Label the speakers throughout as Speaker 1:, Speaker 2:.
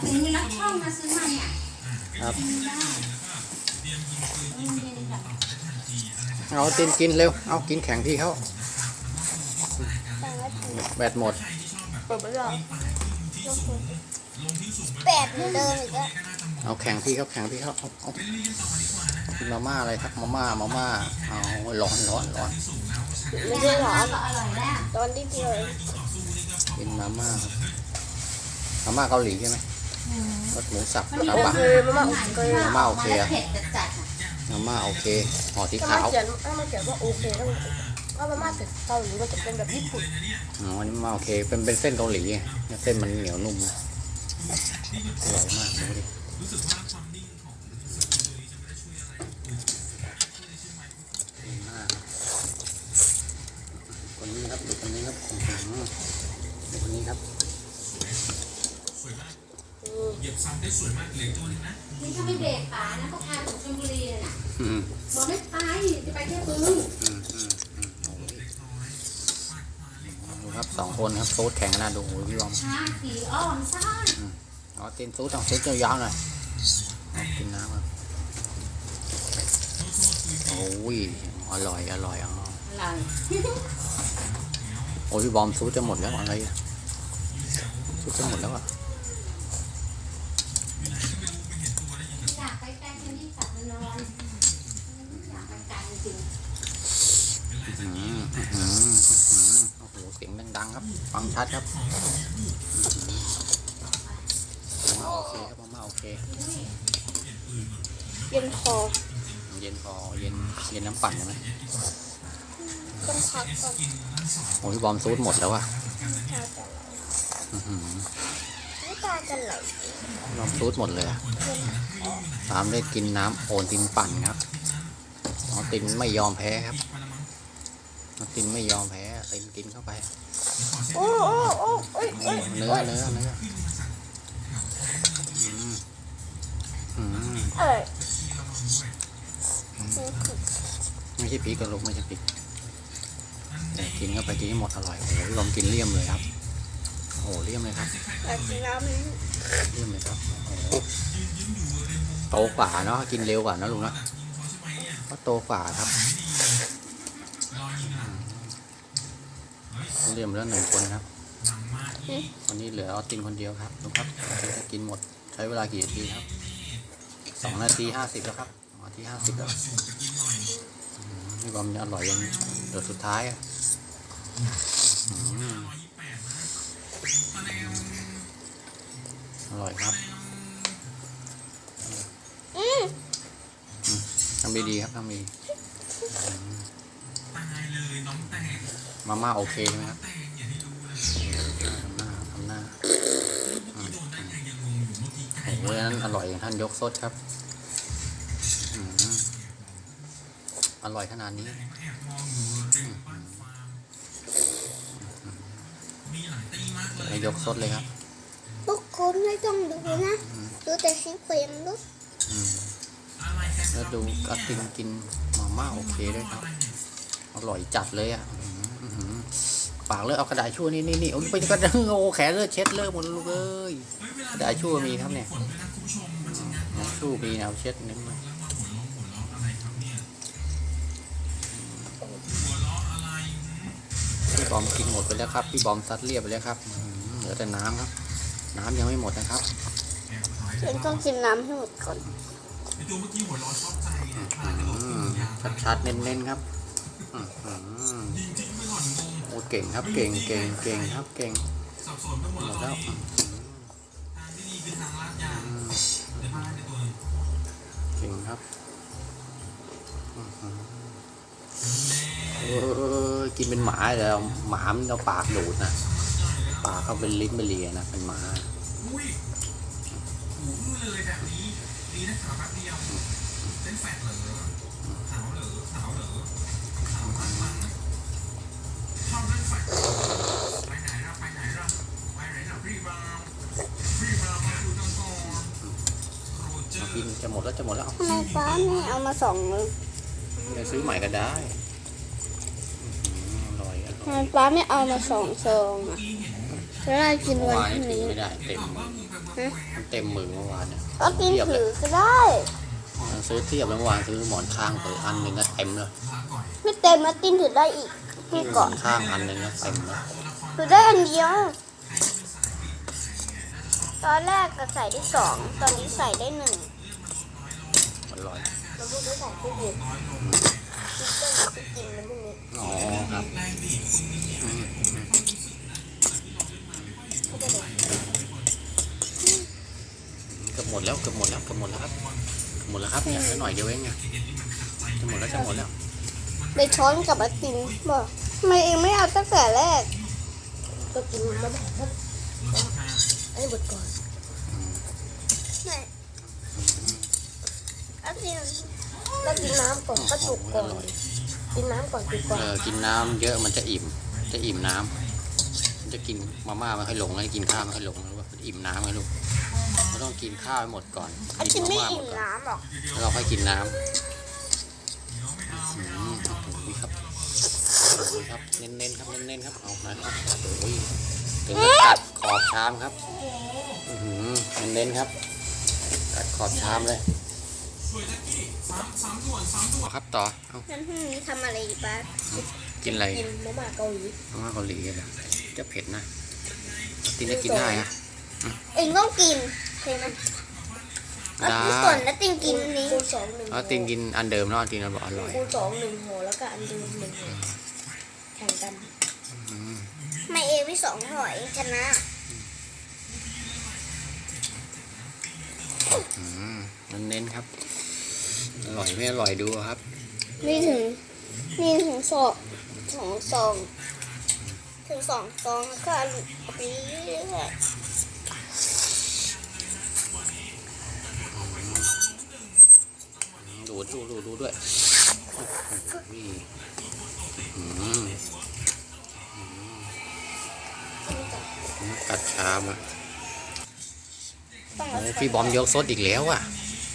Speaker 1: ถึงมีนักช่องมาซื้อมาเนี่ย
Speaker 2: ครับ
Speaker 1: กินได้เออเย็นแบบ
Speaker 2: เอาตินกินเร็ว เอากินแข่งพี่เขา
Speaker 3: แต่ว่าถูก
Speaker 2: แบตหมด
Speaker 3: เปิดไม่ได้แปดเหมือนเดิมอีกแล้ว
Speaker 2: เอาแข่งพี่เขาแข่งพี่เขาเอาเอากินมาม่าอะไรครับมาม่ามาม่าเอาร้อนร้อนร้อน
Speaker 3: ไม่ได้หรอ
Speaker 1: ก็อร่อยแล้ว
Speaker 3: ตอนที่เดียวเอง
Speaker 2: กินมาม่าครับมาม่าเกาหลีใช่ไหม รสหมูสับ
Speaker 1: มันมี
Speaker 2: กระบะ
Speaker 3: คือมาม่าโอเค
Speaker 2: มาม่าโอเคอะ
Speaker 1: เผ็ดจัดๆอะ
Speaker 2: มาม่าโอเคห่อสี
Speaker 3: ถ้า
Speaker 2: ขาว
Speaker 3: มันเขียนถ้ามันเขียนว่าโอเคต้องว่ามาม่าถึงเกาหลีมันจะเป็นแบบญี่ปุ่น
Speaker 2: อ๋ออันนี้มาม่าโอเคเป็นเป็นเส้นเกาหลีไงเส้นมันเหนียวนุ่มนะอร่อยมากดูดิดีมากคนนี้ครับดูคนนี้ครับอื้อหือดูคนนี้ครับ
Speaker 4: เหยียบซ้ำได้สวยมากเหลือตัวนึงนะ
Speaker 1: นี่ถ้าไม่เบรกป๋านะก็พาถึงชลบุรีเลยน่ะ
Speaker 2: อืม
Speaker 1: บอกไม่ไปจะไปแค่บึง
Speaker 2: อืมอืมอืมโอ้ยดูครับส องคนครับโซดแข่งกันนะดูโอ้ยพี่บอม
Speaker 1: ชาขี่อ้อมซ่อน
Speaker 2: อ๋อเต้นซูดต้องซูดยาวๆหน่อยเอากินน้ำครับโอ้ยอร่อยอร่อยอ๋อ
Speaker 1: อะไร
Speaker 2: โอ้ยพี่บอมซูดจะหมดแล้วอะไรอะซูดจะหมดแล้วอะ
Speaker 1: อยากไปไกลแค่นี้กลับม
Speaker 2: สียงดังๆครับ ฟังชัดครับมาม่าโอเคครับมาม่าโอเค
Speaker 3: เย็นคอ
Speaker 2: เย็นพอเย็นเย็นน้ำปั่นใช่ไหม
Speaker 3: ต้องพักก่อน
Speaker 2: โอ้ยพี่บอมซูดหมดแล้วอะ
Speaker 3: ตาจะไหล
Speaker 2: อื้อหือ
Speaker 3: ไม่ตาจะไหล
Speaker 2: ลองซูดหมดเลยอะตามด้วยกินน้ำโอนตินปั่นครับน้องตินไม่ยอมแพ้ครับ น้องตินไม่ยอมแพ้ตินกินเข้าไป
Speaker 3: โอ้โอ้โอ้โอ้ยโอ้ย
Speaker 2: เนื้อเนื้อเนื้ออืมอืม
Speaker 3: เอ้ย
Speaker 2: ไม่ใช่พริกกระลูกไม่ใช่พริกแต่กินเข้าไปกินให้หมดอร่อยโอ้โหลองกินเลี่ยมเลยครับโอ้โหเลี่ยมเลยครับ
Speaker 3: อยากกินน้ำนี้
Speaker 2: เลี่ยมเลยครับโตกว่าเนาะกินเร็วกว่านะลุงนะก็โตกว่าครับ เลี่ยมแล้วหนึ่งคนครับ วันนี้เหลือออสตินคนเดียวครับดูครับจะกินหมดใช้เวลากี่นาทีครับสองนาทีห้าสิบแล้วครับสองนาทีห้าสิบแล้วอืมนี่บอมจะอร่อยยังเดี๋ยวสุดท้ายอะอืมอร่อยครับ
Speaker 3: อืม
Speaker 2: ทำดีๆครับทำดี มาม่าโอเคใช่ไหมครับ
Speaker 4: แตงอย่าให้รู้เลย
Speaker 2: ทำหน้าทำหน้า
Speaker 4: ที่โดนได้ไงยังงงอยู่เมื่อกี้ไก่
Speaker 2: โอ้โหนั้นอร่อยอย่างท่านยกซดครับอืมอร่อยขนาดนี้
Speaker 4: แอบมองอยู่ริมบ้านฟาร์มมีหลายตีมากเลย
Speaker 2: ให้ยกซดเลยครับ
Speaker 3: ทุกคนไม่ต้องดูนะดูแต่คลิปเพลงลูก
Speaker 2: อืม
Speaker 4: อะไรกัน
Speaker 2: แล้วดูกระตินกินมาม่าโอเคด้วยครับ อร่อยจัดเลยอะอื้อหือ ปากเลือดเอากระดาษชั่วนี่นี่นี่โอ้ยไปกระดาษโอ้แขนเลือดเช็ดเลือดหมดลูกเอ้ยกระดาษชั่วมีครับเนี่ย
Speaker 4: ผลด้วยนะคุณผู้ชมมันจะงัด
Speaker 2: นะชั่วมีแนวเช็ดนิดหน่อย
Speaker 4: แล้วมาหัวเราะหัวเราะอะไรครับเนี่ยหัวเราะอะไร
Speaker 2: พี่บอมกินหมดไปแล้วครับพี่บอมซัดเรียบไปแล้วครับอื้อหือเหลือแต่น้ำครับ น้ำยังไม่หมดนะครับ
Speaker 4: แอบถ่าย
Speaker 3: ฉันต้องกินน้ำให้หมดก่อน
Speaker 4: ไอตัวเมื่อกี้หัวเราะชอบใจเนี่ยพลาดกระโดด
Speaker 2: อื
Speaker 4: ขึ้น
Speaker 2: ม
Speaker 4: ยาง
Speaker 2: ชัดๆเน้นๆครับ เก่งครับเก่งเก่งเก่งครับเก่ง
Speaker 4: สับสนไปหมด
Speaker 2: หม
Speaker 4: แล้ว
Speaker 2: ด
Speaker 4: ตอ
Speaker 2: แล้
Speaker 4: น
Speaker 2: ว
Speaker 4: นี้ทางที่ดีคือทางลาดยาง
Speaker 2: อืม
Speaker 4: เดี๋ยวพลาดในตัว
Speaker 2: เก่งครับอื้อหือเออกินเป็นหมาเลยเอาหมามันเอาปากดูดนะปากเขาเป็นลิ้นเป็นเลียนะเป็นหมา
Speaker 4: อุ้ยหูอื้อเลยแบบนี้ดีนะขาวแป๊บเดียวเส้นแฟดเหรอขาวเหรอขาวเหรอขาวมาก กันก่อนโรเจอ
Speaker 2: มา
Speaker 4: ร์
Speaker 2: กินจะหมดแล้วจะหมดแล้วเอา
Speaker 3: ทำไมป้าไม่เอามาสองเลย
Speaker 2: ไปซื้อใหม่ก็ได้อื้อหืออร่อยอ
Speaker 3: ทำ
Speaker 2: ร่
Speaker 3: ไม
Speaker 2: อย
Speaker 3: ป้าไม่เอามาสองซองอะ
Speaker 4: ที่เห็นช
Speaker 3: จะได้กิน
Speaker 2: เมื่อ
Speaker 3: วัน
Speaker 2: วาน
Speaker 3: พ
Speaker 2: นี่
Speaker 3: รุ่ง
Speaker 2: ตี
Speaker 3: นี้
Speaker 2: ไม่ได้เต็มเต็มมือเมื่อวานเนี่ย
Speaker 3: เอาตีนถือก็ได้
Speaker 2: ซื้อเทียบแล้วเมื่อวานซื้อหมอนข้างไปอันหนึ่งก็เต็มเลย
Speaker 3: ไม่เต็มนะตีนถือได้อีก นี่
Speaker 2: หม
Speaker 3: ก่อ
Speaker 2: อนนข้างอันหนึ่งก็เต็มแล้ว
Speaker 3: ถือได้อันเดียว ตอนแรกก็ใส่ได้สองตอนนี้ใส่ได้หนึ่ง
Speaker 2: อร่อย
Speaker 3: แล้วพวกนี้ใส่ตู้เย็นคิดว่าจะกินมันพรุ่งนี้
Speaker 2: อ๋อครับอืมเกือบหมดแล้วเกือบหมดแล้วเกือบหมดแล้วครับหมดแล้วครับอย่างหน่อยเดียวเองไงจะหมดแล้วจะหมดแล้ว
Speaker 3: ไปช้อนกับไอติมบอก ทำไมเองไม่เอาตั้งแต่แรก ก็กินมาแบบไอ้บดก่อนไม่ไอติมเรากินน้ำก่อนก็จุกก่อน กินน้ำก่อนจุกก่อน
Speaker 2: เออกินน้ำเยอะมันจะอิ่ม จะอิ่มน้ำมันจะกินมาม่าไม่ค่อยหลงแล้วกินข้าวไม่ค่อยหลงแล้วว่าอิ่มน้ำไงลูกเราต้องกินข้าวให้หมดก่อน
Speaker 3: ไอติมไม่าา
Speaker 2: ห
Speaker 3: อิ่ม
Speaker 2: ก่อน
Speaker 3: น้ำหรอก
Speaker 2: แล้วเราค่อยกินน้ำ ครับ เน้นๆครับ เน้นๆครับ เอาหน่อยครับโอ้ยถึงกับกัดขอบชามครับอื้อหือเน้นๆครับ กัดขอบชามเลยเอาครับต่อ เอา
Speaker 3: งั้นพรุ่งนี้ทำอะไรอีกบ้าง
Speaker 2: กินอะไร
Speaker 3: กินมาม่าเกาหลี
Speaker 2: มาม่าเกาหลีเหรอจะเผ็ดนะตินจะกินได้ฮะ
Speaker 3: เองต้องกินใช่ไหมเอา
Speaker 2: ได้
Speaker 3: ที่ส่วนแล้วติงกินนี้คูณสองหนึ่ง
Speaker 2: เอาตินกินอันเดิมแล้วตินเราบอกอร่อย
Speaker 3: คูณสองหนึ่งห่อแล้วก็อันเดิมหนึ่งห่อ แข่งกัน
Speaker 2: อืม
Speaker 3: ไม่เองไม่สองห่อเองชนะ
Speaker 2: อืมเน้นๆครับ อร่อยไม่อร่อยดูเอาครับ
Speaker 3: นี่ถึง นี่ถึงสองสองซองถึงสองซองก็เอาไปเรื่อย
Speaker 2: ดูดูดูดูด้วยนี่อืม กัดชามอะ
Speaker 3: ๆต้อง
Speaker 2: โอ้
Speaker 3: เอา
Speaker 2: พี่บอมยกซดอีกแล้วอะ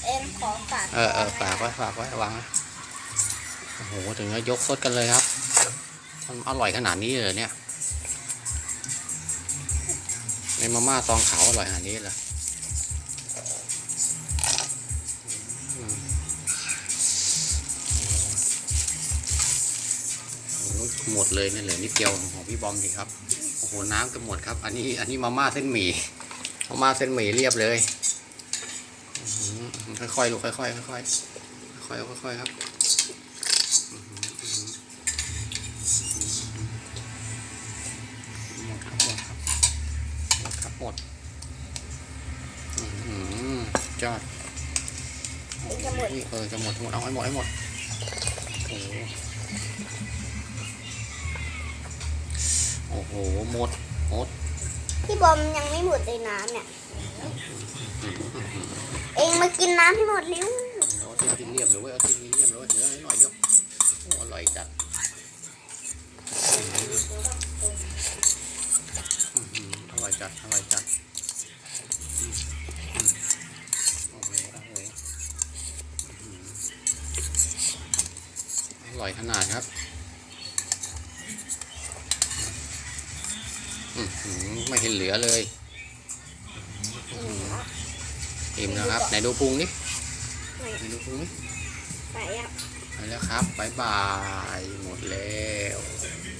Speaker 3: เอ็มขอฝาก
Speaker 2: เออเออฝากไว้ฝากไว้วางไว้โอ้โหถึงจะยกซดกันเลยครับมันอร่อยขนาดนี้เลยเนี่ย ในมาม่าซองขาวอร่อยขนาดนี้เลยอืมโอ้โหหมดเลยนี่เหลือนิดเดียวของพี่บอมสิครับโอ้โหน้ำก็หมดครับ อันนี้อันนี้มาม่าเส้นหมี่มาม่าเส้นหมี่เรียบเลยอื้อหือค่อยๆลูกค่อยๆค่อยๆค่อยๆค่อยๆค่อยๆครับอื้อหืออื้อหือหมดครับหมดครับหมดครับหมดอื้อหือยอด
Speaker 3: จะหมด
Speaker 2: เออจะหมดจะหมดเอาให้หมดให้หมดโอ้ อ้โหหมดหมด
Speaker 3: พี่บอมยังไม่หมดเลยน้ำเนี่ย เองมากินน้ำให้หมดเร็ว
Speaker 2: เอาตีนกินเรียบเลยเว้ยเอาตีนกินเรียบเลยเว้ยเหลือให้หน่อยเดียวโอ้อร่อยจัดอื้อหืออร่อยจัดอร่อยจัดอืมอืมโอ้โหโอ้โหอื้อหืออร่อยขนาดครับอื้อหือ ไม่เห็นเหลือเลยอิ่มแล้วครับไหนดูพุงดิไหนดูพุงดิ
Speaker 3: ไปอะ
Speaker 2: ไปแล้วครับบายบายหมดแล้ว
Speaker 3: ไ